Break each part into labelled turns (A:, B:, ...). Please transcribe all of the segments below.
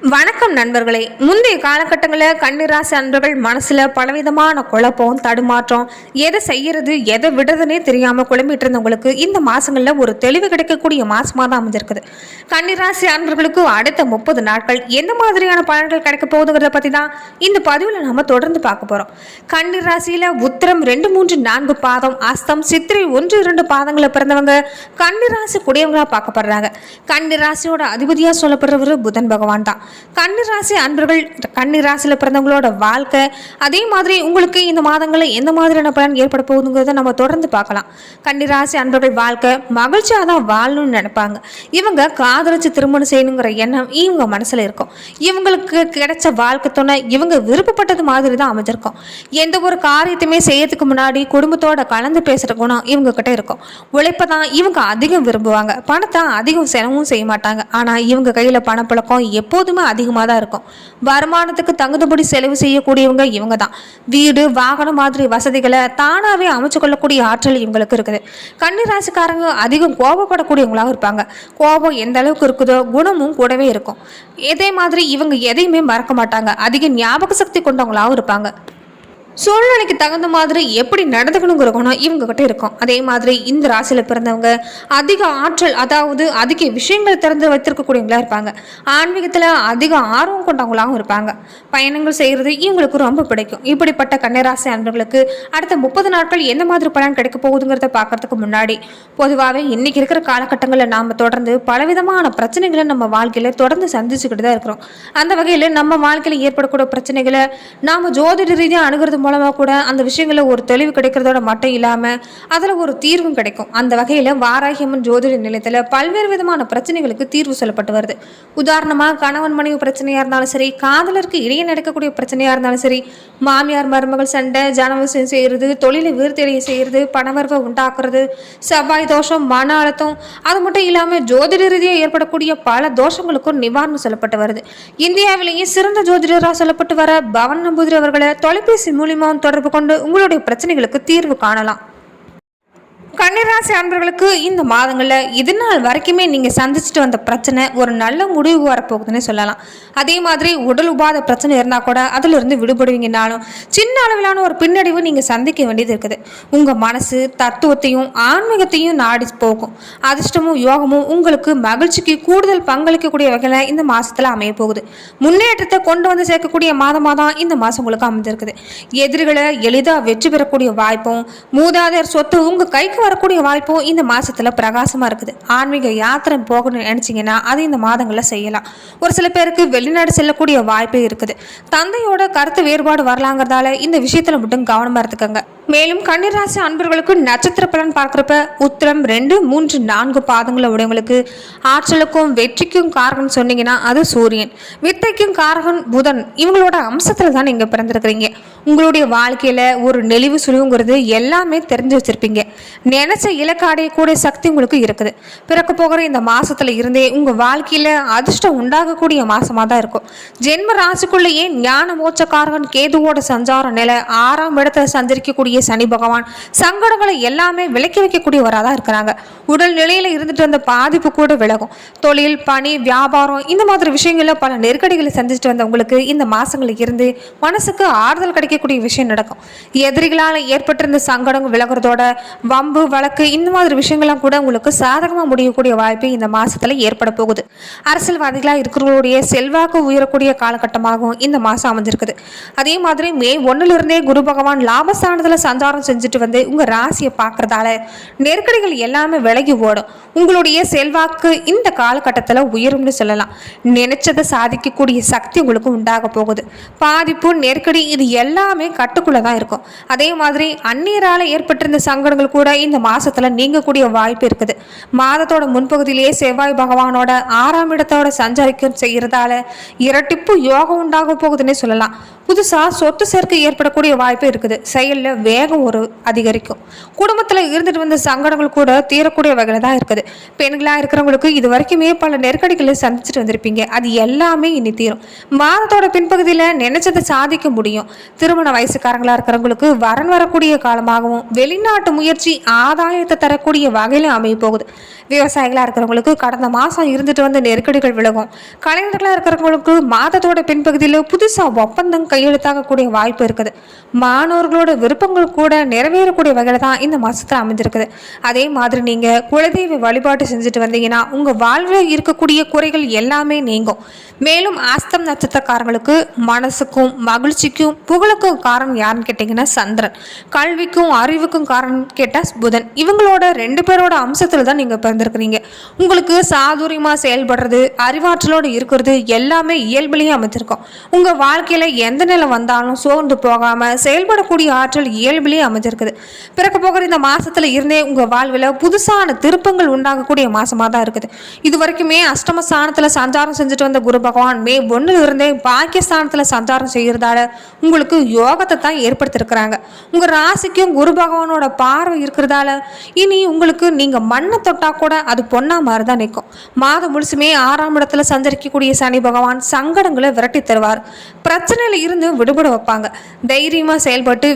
A: வணக்கம் நண்பர்களே. முந்தைய காலகட்டங்களில் கன்னிராசி அன்பர்கள் மனசில் பலவிதமான குழப்பம் தடுமாற்றம் எதை செய்யறது எதை விடுறதுனே தெரியாமல் குழம்பிட்டு இருந்தவங்களுக்கு இந்த மாதங்களில் ஒரு தெளிவு கிடைக்கக்கூடிய மாதமாக தான் அமைஞ்சிருக்குது. கன்னிராசி அன்பர்களுக்கு அடுத்த முப்பது நாட்கள் எந்த மாதிரியான பலன்கள் கிடைக்க போகுதுங்கிறத பற்றி தான் இந்த பதிவில் நம்ம தொடர்ந்து பார்க்க போகிறோம் கன்னிராசியில் உத்திரம் ரெண்டு மூன்று நான்கு பாதம் அஸ்தம் சித்திரை ஒன்று இரண்டு பாதங்களை பிறந்தவங்க கன்னிராசி குடியவங்களாக பார்க்கப்படுறாங்க. கன்னிராசியோட அதிபதியாக சொல்லப்படுறவர் புதன் பகவான் தான் கன்னிராசி அன்பர்கள் கன்னிராசியில் பிறந்தவங்களோட வாழ்க்கை அதே மாதிரி உங்களுக்கு இந்த மாதங்களில் எந்த மாதிரியான பலன் ஏற்பட போகுதுங்கிறத நம்ம தொடர்ந்து பார்க்கலாம். கன்னிராசி அன்பர்கள் வாழ்க்கை மகிழ்ச்சியாக தான் வாழணும்னு நினைப்பாங்க. இவங்க காதலிச்சு திருமணம் செய்யணுங்கிற எண்ணம் இவங்க மனசில் இருக்கும். இவங்களுக்கு கிடைச்ச வாழ்க்கை துணை இவங்க விருப்பப்பட்டது மாதிரி தான் அமைஞ்சிருக்கும். எந்த ஒரு காரியத்தையுமே செய்யறதுக்கு முன்னாடி குடும்பத்தோட கலந்து பேசுகிற குணம் இவங்க கிட்ட இருக்கும். உழைப்பை தான் இவங்க அதிகம் விரும்புவாங்க. பணத்தை அதிகம் செலவும் செய்ய மாட்டாங்க. ஆனால் இவங்க கையில் பணப்பழக்கம் எப்போதுமே அதிகமாக தான் இருக்கும். வருமானத்துக்கு தகுந்தபடி செலவு செய்யக்கூடியவங்க இவங்க தான் வீடு வாகனம் மாதிரி வசதிகளை தானாகவே அமைச்சு கொள்ளக்கூடிய ஆற்றல் இவங்களுக்கு இருக்குது. கன்னிராசிக்காரங்க அதிகம் கோபப்படக்கூடியவங்களாகவும் இருப்பாங்க. கோபம் எந்த அளவுக்கு இருக்குதோ குணமும் கூடவே இருக்கும். இதே மாதிரி இவங்க எதையுமே மறக்க மாட்டாங்க. அதிக ஞாபக சக்தி கொண்டவங்களாகவும் இருப்பாங்க. சூழ்நிலைக்கு தகுந்த மாதிரி எப்படி நடந்துக்கணுங்கிற குணம் இவங்க கிட்ட இருக்கும். அதே மாதிரி இந்த ராசியில் பிறந்தவங்க அதிக ஆற்றல் அதாவது அதிக விஷயங்களை திறந்து வைத்திருக்கக்கூடியவங்களா இருப்பாங்க. ஆன்மீகத்தில் அதிக ஆர்வம் கொண்டவங்களாகவும் இருப்பாங்க. பயணங்கள் செய்கிறது இவங்களுக்கு ரொம்ப பிடிக்கும். இப்படிப்பட்ட கன்னிராசி அன்பர்களுக்கு அடுத்த முப்பது நாட்கள் எந்த மாதிரி பலன் கிடைக்க போகுதுங்கிறத பார்க்கறதுக்கு முன்னாடி பொதுவாகவே இன்னைக்கு இருக்கிற காலகட்டங்களில் நாம் தொடர்ந்து பலவிதமான பிரச்சனைகளை நம்ம வாழ்க்கையில் தொடர்ந்து சந்திச்சுக்கிட்டு தான் இருக்கிறோம். அந்த வகையில் நம்ம வாழ்க்கையில் ஏற்படக்கூடிய பிரச்சனைகளை நாம் ஜோதிட ரீதியாக அணுகிறது மூலமாக கூட அந்த விஷயங்களில் ஒரு தெளிவு கிடைக்கிறதோட மட்டும் இல்லாமல் அதில் ஒரு தீர்வும் கிடைக்கும். அந்த வகையில் வாராகியம்மன் ஜோதிட நிலையத்தில் பல்வேறு விதமான பிரச்சனைகளுக்கு தீர்வு சொல்லப்பட்டு வருது. உதாரணமாக கணவன் மனைவி பிரச்சனையாக இருந்தாலும் சரி காதலருக்கு இடையே நடக்கக்கூடிய பிரச்சனையாக இருந்தாலும் சரி மாமியார் மருமகள் சண்டை ஜனவசம் செய்கிறது தொழிலை விருத்தடைய செய்கிறது பணவரவை உண்டாக்குறது செவ்வாய் தோஷம் மன அழுத்தம் அது மட்டும் இல்லாமல் ஜோதிட ரீதியாக ஏற்படக்கூடிய பல தோஷங்களுக்கும் நிவாரணம் சொல்லப்பட்டு வருது. இந்தியாவிலேயே சிறந்த ஜோதிடராக சொல்லப்பட்டு வர பவன் நம்பூதிரி அவர்களை தொலைபேசி மூலியமாக தொடர்பு கொண்டு உங்களுடைய பிரச்சனைகளுக்கு தீர்வு காணலாம். கன்னிராசி அன்பர்களுக்கு இந்த மாதங்களில் இது நாள் வரைக்குமே நீங்கள் சந்திச்சுட்டு வந்த பிரச்சனை ஒரு நல்ல முடிவு வரப்போகுதுன்னு சொல்லலாம். அதே மாதிரி உடல் உபாத பிரச்சனை இருந்தால் கூட அதிலிருந்து விடுபடுவீங்கனாலும் சின்ன அளவிலான ஒரு பின்னடைவு நீங்கள் சந்திக்க வேண்டியது இருக்குது. உங்கள் மனசு தத்துவத்தையும் ஆன்மீகத்தையும் நாடி போகும். அதிர்ஷ்டமும் யோகமும் உங்களுக்கு மகிழ்ச்சிக்கு கூடுதல் பங்களிக்கக்கூடிய வகையில் இந்த மாதத்தில் அமைய போகுது முன்னேற்றத்தை கொண்டு வந்து சேர்க்கக்கூடிய மாதமாக தான் இந்த மாதம் உங்களுக்கு அமைஞ்சிருக்குது. எதிரிகளை எளிதாக வெற்றி பெறக்கூடிய வாய்ப்பும் மூதாதையர் சொத்து உங்கள் கைக்கு வரக்கூடிய வாய்ப்பும் இந்த மாதத்தில் பிரகாசமாக இருக்குது. ஆன்மீக யாத்திரை போகணும்னு நினச்சிங்கன்னா அது இந்த மாதங்களில் செய்யலாம். ஒரு சில பேருக்கு வெளிநாடு செல்லக்கூடிய வாய்ப்பே இருக்குது. தந்தையோட கருத்து வேறுபாடு வரலாங்கிறதால இந்த விஷயத்தில் மட்டும் கவனமாக எடுத்துக்கோங்க மேலும் கன்னிராசி அன்பர்களுக்கு நட்சத்திர பலன் பார்க்குறப்ப உத்திரம் ரெண்டு மூன்று நான்கு பாதங்களை உடையவங்களுக்கு ஆற்றலுக்கும் வெற்றிக்கும் காரகன் சொன்னீங்கன்னா அது சூரியன். வித்தைக்கும் காரகன் புதன். இவங்களோட அம்சத்தில் தான் நீங்கள் பிறந்திருக்கிறீங்க. உங்களுடைய வாழ்க்கையில் ஒரு நெளிவு சுழிவுங்கிறது எல்லாமே தெரிஞ்சு வச்சுருப்பீங்க. நினச்ச இலக்கு அடையக்கூடிய சக்தி உங்களுக்கு இருக்குது. பிறக்க போகிற இந்த மாதத்தில் இருந்தே உங்கள் வாழ்க்கையில் அதிர்ஷ்டம் உண்டாகக்கூடிய மாசமாக தான் இருக்கும். ஜென்ம ராசிக்குள்ளேயே ஞான மோட்சக்காரகன் கேதுவோட சஞ்சார நிலை ஆறாம் இடத்துல சஞ்சரிக்கக்கூடிய சனி பகவான் சங்கடங்களை எல்லாமே விலக்கி வைக்கக்கூடியவராக தான் இருக்கிறாங்க. உடல் நிலையில் இருந்துட்டு வந்த பாதிப்பு கூட விலகும். தொழில் பணி வியாபாரம் இந்த மாதிரி விஷயங்களில் பல நெருக்கடிகளை சந்திச்சுட்டு வந்தவங்களுக்கு இந்த மாசங்களுக்கு இருந்து மனசுக்கு ஆறுதல் கிடைக்கக்கூடிய விஷயம் நடக்கும். எதிரிகளால் ஏற்பட்டிருந்த சங்கடம் விலகிறதோட வம்பு வழக்கு இந்த மாதிரி விஷயங்கள்லாம் கூட உங்களுக்கு சாதகமாக முடியக்கூடிய வாய்ப்பு இந்த மாசத்துல ஏற்பட போகுது. அரசியல்வாதிகளாக இருக்கிறவங்களுடைய செல்வாக்கு உயரக்கூடிய காலகட்டமாகவும் இந்த மாதம் அமைஞ்சிருக்குது. அதே மாதிரி மே ஒன்றிலிருந்தே குரு பகவான் லாபஸ்தானத்தில் சஞ்சாரம் செஞ்சுட்டு வந்து உங்கள் ராசியை பார்க்குறதால நெருக்கடிகள் எல்லாமே விலகி ஓடும். உங்களுடைய செல்வாக்கு இந்த காலகட்டத்தில் உயரும்னு சொல்லலாம். நினைச்சதை சாதிக்கக்கூடிய சக்தி உங்களுக்கு உண்டாக போகுது. பாதிப்பு நெருக்கடி இது எல்லாமே கட்டுக்குள்ளே தான் இருக்கும். அதே மாதிரி அந்நீரால் ஏற்பட்டிருந்த சங்கடங்கள் கூட இந்த மாதத்தில் நீங்கக்கூடிய வாய்ப்பு இருக்குது. மாதத்தோட முன்பகுதியிலேயே செவ்வாய் பகவானோட ஆறாம் இடத்தோட சஞ்சரிக்க செய்கிறதால இரட்டிப்பு யோகம் உண்டாக போகுதுன்னே சொல்லலாம். புதுசாக சொத்து சேர்க்கை ஏற்படக்கூடிய வாய்ப்பு இருக்குது. செயலில் வேகம் ஒரு அதிகரிக்கும். குடும்பத்தில் இருந்துட்டு வந்த சங்கடங்கள் கூட தீரக்கூடிய வகையில் தான் இருக்குது. பெண்களாக இருக்கிறவங்களுக்கு இது வரைக்குமே பல நெருக்கடிகளை சந்திச்சுட்டு வந்திருப்பீங்க. அது எல்லாமே இனி தீரும். மாதத்தோட பின்பகுதியில் நினைச்சதை சாதிக்க முடியும். திருமண வயசுக்காரங்களாக இருக்கிறவங்களுக்கு வரன் வரக்கூடிய காலமாகவும் வெளிநாட்டு முயற்சி ஆதாயத்தை தரக்கூடிய வகையிலும் அமைய போகுது. விவசாயிகளாக இருக்கிறவங்களுக்கு கடந்த மாதம் இருந்துட்டு வந்த நெருக்கடிகள் விலகும். கலைஞர்களாக இருக்கிறவங்களுக்கு மாதத்தோட பின்பகுதியில் புதுசாக ஒப்பந்தம் கையெழுத்தாகக்கூடிய வாய்ப்பு இருக்குது. மாணவர்களோட விருப்பங்கள் கூட நிறைவேறக்கூடிய வகையில் தான் இந்த மாதத்தில் அமைஞ்சிருக்குது அதே மாதிரி நீங்கள் குலதெய்வ வழிபாட்டு செஞ்சுட்டு வந்தீங்கன்னா உங்கள் வாழ்வில் இருக்கக்கூடிய குறைகள் எல்லாமே நீங்கும். மேலும் ஆஸ்தம் நட்சத்திரக்காரங்களுக்கு மனசுக்கும் மகிழ்ச்சிக்கும் புகழுக்கும் காரணம் யாருன்னு கேட்டிங்கன்னா சந்திரன். கல்விக்கும் அறிவுக்கும் காரணம் கேட்டால் புதன். இவங்களோட ரெண்டு பேரோட அம்சத்தில் தான் நீங்கள் பிறந்திருக்கிறீங்க. உங்களுக்கு சாதுரியமாக செயல்படுறது அறிவாற்றலோடு இருக்கிறது எல்லாமே இயல்பிலேயே அமைஞ்சிருக்கும். உங்கள் வாழ்க்கையில் எந்த நிலை வந்தாலும் சோர்ந்து போகாமல் செயல்படக்கூடிய ஆற்றல் இயல்பிலேயே அமைஞ்சிருக்குது. பிறக்க போகிற இந்த மாதத்தில் இருந்தே உங்கள் வாழ்வில் புதுசான திருப்பங்கள் உண்டாகக்கூடிய மாதமாக தான் இருக்குது. இது வரைக்குமே அஷ்டம ஸ்தானத்தில் சஞ்சாரம் செஞ்சுட்டு வந்த குரு பகவான் மே ஒன்றில் இருந்தே பாக்கியஸ்தானத்தில் சஞ்சாரம் செய்கிறதால உங்களுக்கு யோகத்தை தான் ஏற்படுத்தியிருக்கிறாங்க உங்கள் ராசிக்கும் குரு பகவானோட பார்வை இருக்கிறதால இனி உங்களுக்கு நீங்கள் மண்ணை தொட்டா கூட அது பொண்ணா மாதிரி தான் நிற்கும். மாதம் முழுசுமே ஆறாம் இடத்துல சஞ்சரிக்கக்கூடிய சனி பகவான் சங்கடங்களை விரட்டி தருவார். பிரச்சனையில இருந்து விடுபட வைப்பாங்க. தைரியமாக செயல்பட்டு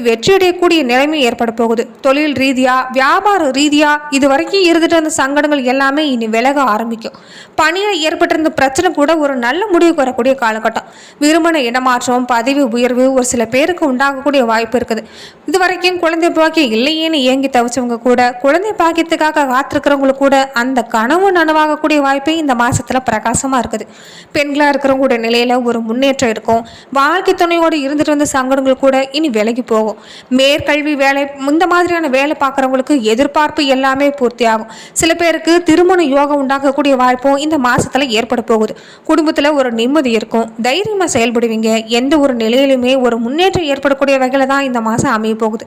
A: வெற்றியடையக்கூடிய நிலைமை ஏற்பட போகுது. தொழில் ரீதியாக வியாபார ரீதியாக இது வரைக்கும் இருந்துட்டு இருந்த சங்கடங்கள் எல்லாமே இனி விலக ஆரம்பிக்கும். பணியில் ஏற்பட்டிருந்த பிரச்சனை கூட ஒரு நல்ல முடிவுக்கு வரக்கூடிய காலகட்டம். விரும்பின இடமாற்றம் பதவி உயர்வு ஒரு சில பேருக்கு உண்டாகக்கூடிய வாய்ப்பு இருக்குது. இது வரைக்கும் குழந்தை பாக்கியம் இல்லையேன்னு ஏங்கி தவிச்சவங்க கூட குழந்தை பாக்கியத்துக்காக காத்திருக்கிறவங்களுக்கு கூட அந்த கனவு நனவாகக்கூடிய வாய்ப்பே இந்த மாசத்துல பிரகாசமா இருக்குது. பெண்களாக இருக்கிறவங்களோட நிலையில ஒரு முன்னேற்றம் இருக்கும். வாழ்க்கை துணையோடு இருந்துட்டு வந்த சங்கடங்கள் கூட இனி விலகி போகும். மே மேற்கல்வி வேலை இந்த மாதிரியான வேலை பார்க்குறவங்களுக்கு எதிர்பார்ப்பு எல்லாமே பூர்த்தி ஆகும் சில பேருக்கு திருமண யோகம் உண்டாகக்கூடிய வாய்ப்பும் இந்த மாதத்தில் ஏற்பட போகுது. குடும்பத்தில் ஒரு நிம்மதி இருக்கும். தைரியமாக செயல்படுவீங்க. எந்த ஒரு நிலையிலுமே ஒரு முன்னேற்றம் ஏற்படக்கூடிய வகையில் தான் இந்த மாதம் அமைய போகுது.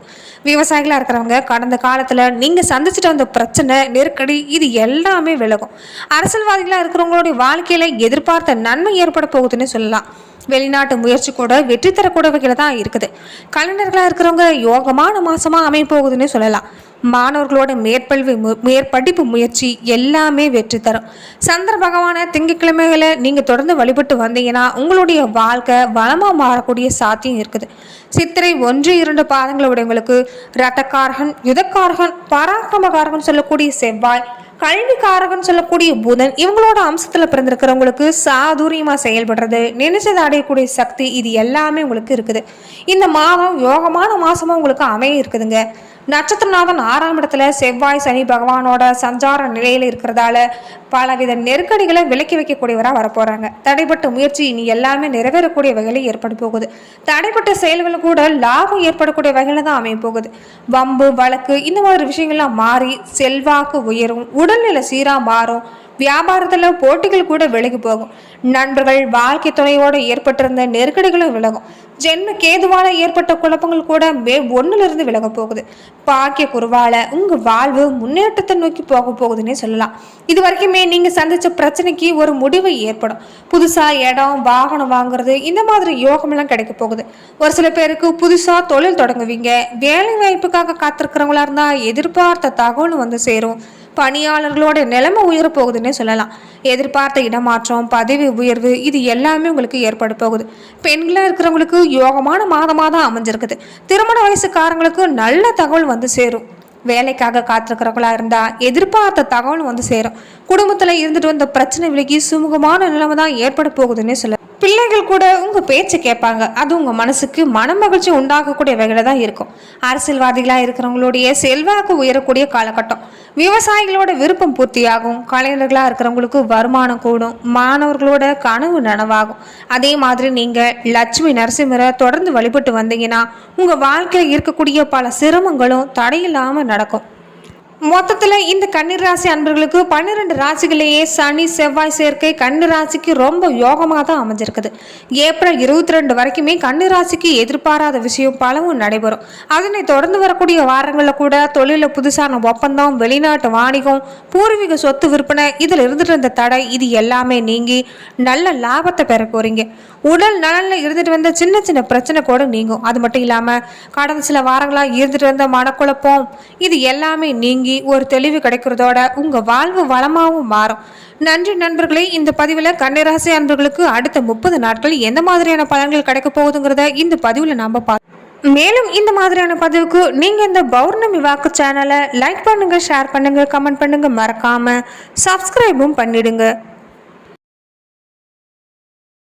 A: விவசாயிகளாக இருக்கிறவங்க கடந்த காலத்தில் நீங்கள் சந்திச்சுட்டு வந்த பிரச்சனை நெருக்கடி இது எல்லாமே விலகும். அரசியல்வாதிகளாக இருக்கிறவங்களுடைய வாழ்க்கையில் எதிர்பார்த்த நன்மை ஏற்பட போகுதுன்னு சொல்லலாம். வெளிநாட்டு முயற்சி கூட வெற்றி தரக்கூடிய வகையில் தான் இருக்குது. கலைஞர்களாக இருக்கிறவங்க யோகமான மாசமாக அமைய போகுதுன்னு சொல்லலாம். மாணவர்களோட மேற்பல்வி மு- மேற்படிப்பு முயற்சி எல்லாமே வெற்றி தரும். சந்திர பகவான திங்கட்கிழமைகளை நீங்கள் தொடர்ந்து வழிபட்டு வந்தீங்கன்னா உங்களுடைய வாழ்க்கை வளமாக மாறக்கூடிய சாத்தியம் இருக்குது. சித்திரை ஒன்று இரண்டு பாதங்களை உடையவங்களுக்கு ரத்தக்காரகன் யுதக்காரகன் பராக்கிரமகாரகன் சொல்லக்கூடிய செவ்வாய் கல்விக்காரகன் சொல்லக்கூடிய புதன் இவங்களோட அம்சத்தில் பிறந்திருக்கிறவங்களுக்கு சாதுரியமாக செயல்படுறது நினைச்சதை அடையக்கூடிய சக்தி இது எல்லாமே உங்களுக்கு இருக்குது. இந்த மாதம் யோகமான மாதமாக உங்களுக்கு அமைய இருக்குதுங்க. நட்சத்திரநாதன் ஆறாம் இடத்துல செவ்வாய் சனி பகவானோட சஞ்சார நிலையில் இருக்கிறதால பலவித நெருக்கடிகளை விலக்கி வைக்கக்கூடியவராக வரப்போறாங்க. தடைப்பட்ட முயற்சி இனி எல்லாமே நிறைவேறக்கூடிய வகையில் ஏற்பட போகுது. தடைப்பட்ட செயல்கள் கூட லாபம் ஏற்படக்கூடிய வகையில் தான் அமைய போகுது. வம்பு வழக்கு இந்த மாதிரி விஷயங்கள்லாம் மாறி செல்வாக்கு உயரும் உடல்நிலை சீராக மாறும் வியாபாரத்தில் போட்டிகள் கூட விலகி போகும். நண்பர்கள் வாழ்க்கை துணையோடு ஏற்பட்டிருந்த நெருக்கடிகளும் விலகும். ஜென்ம கேதுவால ஏற்பட்ட குழப்பங்கள் கூட மே ஒண்ணுல இருந்து விலக போகுது. பாக்கிய குருவால உங்க வாழ்வு முன்னேற்றத்தை நோக்கி போக போகுதுன்னே சொல்லலாம். இது வரைக்குமே நீங்க சந்திச்ச பிரச்சனைக்கு ஒரு முடிவு ஏற்படும். புதுசா இடம் வாகனம் வாங்குறது இந்த மாதிரி யோகமெல்லாம் கிடைக்க போகுது. ஒரு சில பேருக்கு புதுசா தொழில் தொடங்குவீங்க. வேலை வாய்ப்புக்காக காத்திருக்கிறவங்களா இருந்தா எதிர்பார்த்த தகவல் வந்து சேரும். பணியாளர்களோட நிலைமை உயர போகுதுன்னே சொல்லலாம். எதிர்பார்த்த இடமாற்றம் பதவி உயர்வு இது எல்லாமே உங்களுக்கு ஏற்பட போகுது. பெண்களாக இருக்கிறவங்களுக்கு யோகமான மாதமாக தான் அமைஞ்சிருக்குது. திருமண வயசுக்காரங்களுக்கு நல்ல தகவல் வந்து சேரும். வேலைக்காக காத்திருக்கிறவங்களா இருந்தால் எதிர்பார்த்த தகவல் வந்து சேரும். குடும்பத்தில் இருந்துட்டு வந்த பிரச்சனை விலகி சுமூகமான நிலைமை தான் ஏற்பட போகுதுன்னே சொல்ல பிள்ளைகள் கூட உங்கள் பேச்சை கேட்பாங்க. அது உங்கள் மனசுக்கு மனமகிழ்ச்சி உண்டாகக்கூடிய வகையில் தான் இருக்கும். அரசியல்வாதிகளாக இருக்கிறவங்களுடைய செல்வாக்கு உயரக்கூடிய காலகட்டம். விவசாயிகளோட விருப்பம் பூர்த்தியாகும். கலைஞர்களாக இருக்கிறவங்களுக்கு வருமானம் கூடும். மாணவர்களோட கனவு நனவாகும். அதே மாதிரி நீங்கள் லட்சுமி நரசிம்மரை தொடர்ந்து வழிபட்டு வந்தீங்கன்னா உங்கள் வாழ்க்கையில் இருக்கக்கூடிய பல சிரமங்களும் தடையில்லாமல் நடக்கும். மொத்தத்தில் இந்த கண்ணீர் ராசி அன்பர்களுக்கு பன்னிரெண்டு ராசிகளையே சனி செவ்வாய் சேர்க்கை கண்ணு ராசிக்கு ரொம்ப யோகமாக தான் அமைஞ்சிருக்குது. ஏப்ரல் இருபத்தி ரெண்டு வரைக்குமே கண்ணு ராசிக்கு எதிர்பாராத விஷயம் பலவும் நடைபெறும். அதனை தொடர்ந்து வரக்கூடிய வாரங்களில் கூட தொழிலில் புதுசான ஒப்பந்தம் வெளிநாட்டு வாணிகம் பூர்வீக சொத்து விற்பனை இதில் இருந்துட்டு இருந்த தடை இது எல்லாமே நீங்கி நல்ல லாபத்தை பெற போகிறீங்க உடல் நலனில் இருந்துட்டு வந்த சின்ன சின்ன பிரச்சனை கூட நீங்கும். அது மட்டும் இல்லாமல் கடந்த சில வாரங்களாக இருந்துட்டு வந்த மனக்குழப்பம் இது எல்லாமே நீங்கி ஒரு தெளிவு கிடைக்கிறதோட உங்கள் வாழ்வு வளமாகவும் மாறும். நன்றி நண்பர்களே இந்த பதிவில் கன்னிராசி அன்பர்களுக்கு அடுத்த முப்பது நாட்கள் எந்த மாதிரியான பலன்கள் கிடைக்க போகுதுங்கிறத இந்த பதிவில் நம்ம பார்த்தோம் மேலும் இந்த மாதிரியான பதிவுக்கு நீங்கள் இந்த பௌர்ணமி வாக்கு சேனலை லைக் பண்ணுங்கள் ஷேர் பண்ணுங்கள் கமெண்ட் பண்ணுங்கள் மறக்காமல் சப்ஸ்கிரைபும் பண்ணிடுங்க.